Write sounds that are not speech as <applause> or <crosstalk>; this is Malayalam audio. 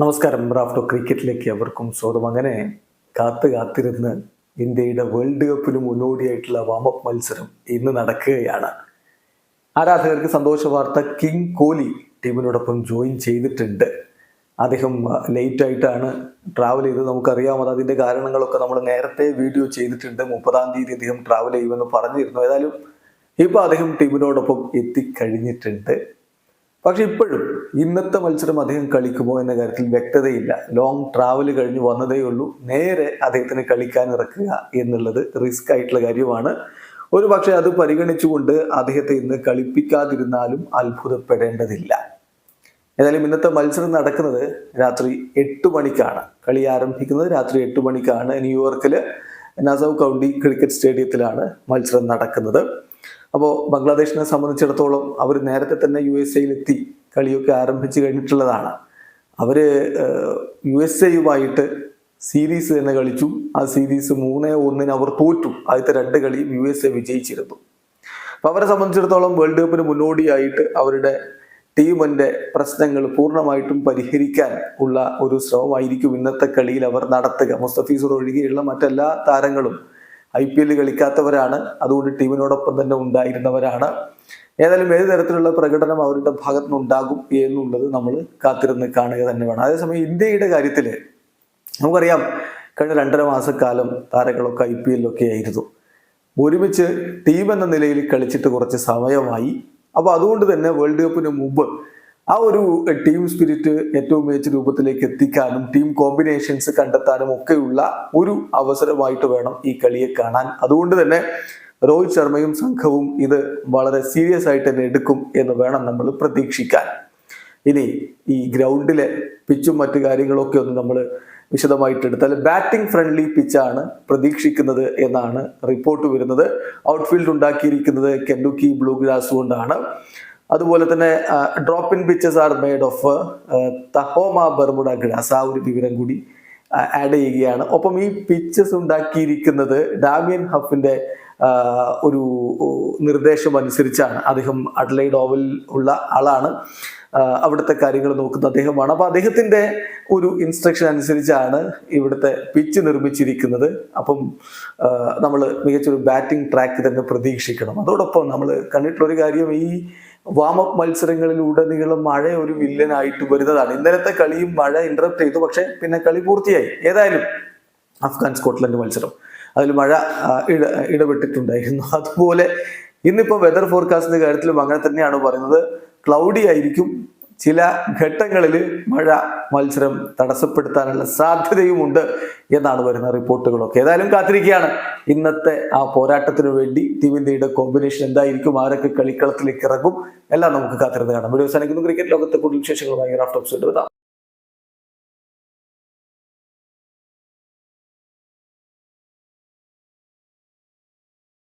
നമസ്കാരം. റാഫ്റ്റോ ക്രിക്കറ്റിലേക്ക് അവർക്കും സ്വാഗതം. അങ്ങനെ കാത്ത് കാത്തിരുന്ന് ഇന്ത്യയുടെ വേൾഡ് കപ്പിന് മുന്നോടിയായിട്ടുള്ള വാമപ്പ് മത്സരം ഇന്ന് നടക്കുകയാണ്. ആരാധകർക്ക് സന്തോഷ വാർത്ത കിങ് കോഹ്ലി ടീമിനോടൊപ്പം ജോയിൻ ചെയ്തിട്ടുണ്ട്. അദ്ദേഹം ലേറ്റ് ആയിട്ടാണ് ട്രാവൽ ചെയ്തത്. നമുക്കറിയാം അത് അതിന്റെ കാരണങ്ങളൊക്കെ നമ്മൾ നേരത്തെ വീഡിയോ ചെയ്തിട്ടുണ്ട്. മുപ്പതാം തീയതി അദ്ദേഹം ട്രാവൽ ചെയ്യുമെന്ന് പറഞ്ഞിരുന്നു. ഏതായാലും ഇപ്പോൾ അദ്ദേഹം ടീമിനോടൊപ്പം എത്തിക്കഴിഞ്ഞിട്ടുണ്ട്. പക്ഷെ ഇപ്പോഴും ഇന്നത്തെ മത്സരം അദ്ദേഹം കളിക്കുമോ എന്ന കാര്യത്തിൽ വ്യക്തതയില്ല. ലോങ് ട്രാവൽ കഴിഞ്ഞ് വന്നതേ ഉള്ളൂ. നേരെ അദ്ദേഹത്തിന് കളിക്കാൻ ഇറക്കുക എന്നുള്ളത് റിസ്ക് ആയിട്ടുള്ള കാര്യമാണ്. ഒരു പക്ഷേ അത് പരിഗണിച്ചുകൊണ്ട് അദ്ദേഹത്തെ ഇന്ന് കളിപ്പിക്കാതിരുന്നാലും അത്ഭുതപ്പെടേണ്ടതില്ല. ഏതായാലും ഇന്നത്തെ മത്സരം നടക്കുന്നത് രാത്രി എട്ട് മണിക്കാണ്. കളി ആരംഭിക്കുന്നത് രാത്രി എട്ട് മണിക്കാണ്. ന്യൂയോർക്കിൽ നസവ് കൗണ്ടി ക്രിക്കറ്റ് സ്റ്റേഡിയത്തിലാണ് മത്സരം നടക്കുന്നത്. അപ്പോൾ ബംഗ്ലാദേശിനെ സംബന്ധിച്ചിടത്തോളം അവർ നേരത്തെ തന്നെ യു എസ് എയിലെത്തി കളിയൊക്കെ ആരംഭിച്ചു കഴിഞ്ഞിട്ടുള്ളതാണ്. അവർ യു എസ് എയുമായിട്ട് സീരീസ് തന്നെ കളിച്ചു. ആ സീരീസ് മൂന്നേ ഒന്നിന് അവർ തോറ്റു. ആദ്യത്തെ രണ്ട് കളിയും യു എസ് എ വിജയിച്ചിരുന്നു. അപ്പോൾ അവരെ സംബന്ധിച്ചിടത്തോളം വേൾഡ് കപ്പിന് മുന്നോടിയായിട്ട് അവരുടെ ടീമിന്റെ പ്രശ്നങ്ങൾ പൂർണമായിട്ടും പരിഹരിക്കാൻ ഉള്ള ഒരു ശ്രമമായിരിക്കും ഇന്നത്തെ കളിയിൽ അവർ നടത്തുക. മുസ്തഫീസർ ഒഴികെയുള്ള മറ്റെല്ലാ താരങ്ങളും ഐ പി എല്ലിൽ കളിക്കാത്തവരാണ്. അതുകൊണ്ട് ടീമിനോടൊപ്പം തന്നെ ഉണ്ടായിരുന്നവരാണ്. ഏതായാലും ഏത് തരത്തിലുള്ള പ്രകടനം അവരുടെ ഭാഗത്തു നിന്നുണ്ടാകും എന്നുള്ളത് നമ്മൾ കാത്തിരുന്ന് കാണുക തന്നെ വേണം അതേസമയം ഇന്ത്യയുടെ കാര്യത്തിൽ നമുക്കറിയാം കഴിഞ്ഞ രണ്ടര മാസക്കാലം താരങ്ങളൊക്കെ ഐ പി എല്ലൊക്കെ ആയിരുന്നു. ഒരുമിച്ച് ടീം എന്ന നിലയിൽ കളിച്ചിട്ട് കുറച്ച് സമയമായി. അപ്പോൾ അതുകൊണ്ട് തന്നെ വേൾഡ് കപ്പിന് മുമ്പ് ആ ഒരു ടീം സ്പിരിറ്റ് ഏറ്റവും മികച്ച രൂപത്തിലേക്ക് എത്തിക്കാനും ടീം കോമ്പിനേഷൻസ് കണ്ടെത്താനും ഒക്കെയുള്ള ഒരു അവസരമായിട്ട് വേണം ഈ കളിയെ കാണാൻ. അതുകൊണ്ട് തന്നെ രോഹിത് ശർമ്മയും സംഘവും ഇത് വളരെ സീരിയസ് ആയിട്ട് തന്നെ എടുക്കും എന്ന് വേണം നമ്മൾ പ്രതീക്ഷിക്കാൻ. ഇനി ഈ ഗ്രൗണ്ടിലെ പിച്ചും മറ്റു കാര്യങ്ങളൊക്കെ ഒന്ന് നമ്മൾ വിശദമായിട്ട് എടുത്താൽ ബാറ്റിംഗ് ഫ്രണ്ട്ലി പിച്ചാണ് പ്രതീക്ഷിക്കുന്നത് എന്നാണ് റിപ്പോർട്ട് വരുന്നത്. ഔട്ട്ഫീൽഡ് ഉണ്ടാക്കിയിരിക്കുന്നത് കെൻഡുക്കി ബ്ലൂ ഗ്രാസ് കൊണ്ടാണ്. അതുപോലെ തന്നെ drop in pitches are made of Tahoma Bermuda grass ആ ഒരു വിവരം കൂടി ആഡ് ചെയ്യുകയാണ്. ഒപ്പം ഈ പിച്ചസ് ഉണ്ടാക്കിയിരിക്കുന്നത് ഡാമിയൻ ഹഫിന്റെ ഒരു നിർദ്ദേശം അനുസരിച്ചാണ്. അദ്ദേഹം അഡ്ലൈഡ് ഓവൽ ഉള്ള ആളാണ്. അവിടുത്തെ കാര്യങ്ങൾ നോക്കുന്ന അദ്ദേഹമാണ്. അപ്പൊ അദ്ദേഹത്തിന്റെ ഒരു ഇൻസ്ട്രക്ഷൻ അനുസരിച്ചാണ് ഇവിടുത്തെ പിച്ച് നിർമ്മിച്ചിരിക്കുന്നത്. അപ്പം നമ്മൾ മികച്ചൊരു ബാറ്റിംഗ് ട്രാക്ക് തന്നെ പ്രതീക്ഷിക്കണം. അതോടൊപ്പം നമ്മൾ കണ്ടിട്ടുള്ള ഒരു കാര്യം ഈ വാമപ്പ് മത്സരങ്ങളിലുടനീളം മഴ ഒരു വില്ലനായിട്ട് വരുന്നതാണ്. ഇന്നലത്തെ കളിയും മഴ ഇന്ററപ്റ്റ് ചെയ്തു. പക്ഷെ പിന്നെ കളി പൂർത്തിയായി. ഏതായാലും അഫ്ഗാൻ സ്കോട്ട്ലൻഡ് മത്സരം. അതിൽ മഴ ഇട ഇടപെട്ടിട്ടുണ്ടായിരുന്നു. <laughs> അതുപോലെ ഇന്നിപ്പോൾ വെതർ ഫോർകാസ്റ്റിന്റെ കാര്യത്തിലും അങ്ങനെ തന്നെയാണ് പറയുന്നത്. ക്ലൗഡി ആയിരിക്കും. ചില ഘട്ടങ്ങളിൽ മഴ മത്സരം തടസ്സപ്പെടുത്താനുള്ള സാധ്യതയുമുണ്ട് എന്നാണ് വരുന്ന റിപ്പോർട്ടുകളൊക്കെ. ഏതായാലും കാത്തിരിക്കുകയാണ്. ഇന്നത്തെ ആ പോരാട്ടത്തിനു വേണ്ടി ടീം ഇന്ത്യയുടെ കോമ്പിനേഷൻ എന്തായിരിക്കും? ആരൊക്കെ കളിക്കളത്തിലേക്ക് ഇറങ്ങും? എല്ലാം നമുക്ക് കാത്തിരുന്ന് കാണാം. വീഡിയോ സാധിക്കുന്നു ക്രിക്കറ്റ് ലോകത്തെ കൂടുതൽ വിശേഷങ്ങളുമായി റാഫ്റ്റോപ്സ്